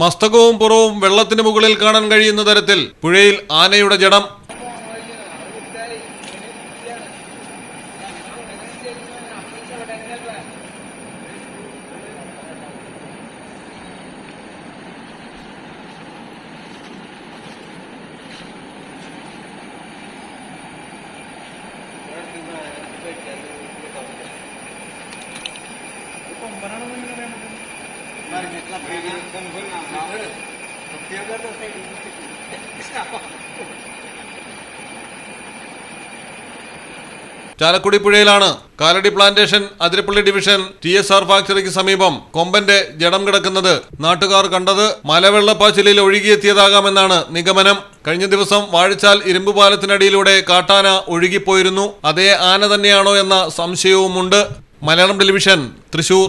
മസ്തകവും പുറവും വെള്ളത്തിന് മുകളിൽ കാണാൻ കഴിയുന്ന തരത്തിൽ പുഴയിൽ ആനയുടെ ജഡം. Chalakudy പുഴയിലാണ് Kalady plantation Athirappilly division T S R ഫാക്ടറിക്ക് സമീപം കൊമ്പന്റെ ജഡം കിടക്കുന്നത് നാട്ടുകാർ കണ്ടത് മലവെള്ളപ്പാച്ചിലിൽ ഒഴുകിയെത്തിയതാകാമെന്നാണ് നിഗമനം. കഴിഞ്ഞ ദിവസം വാഴച്ചാൽ ഇരുമ്പ് പാലത്തിനടിയിലൂടെ കാട്ടാന ഒഴുകിപ്പോയിരുന്നു. അതേ ആന തന്നെയാണോ എന്ന സംശയവുമുണ്ട്. Malayalam television Thrissur.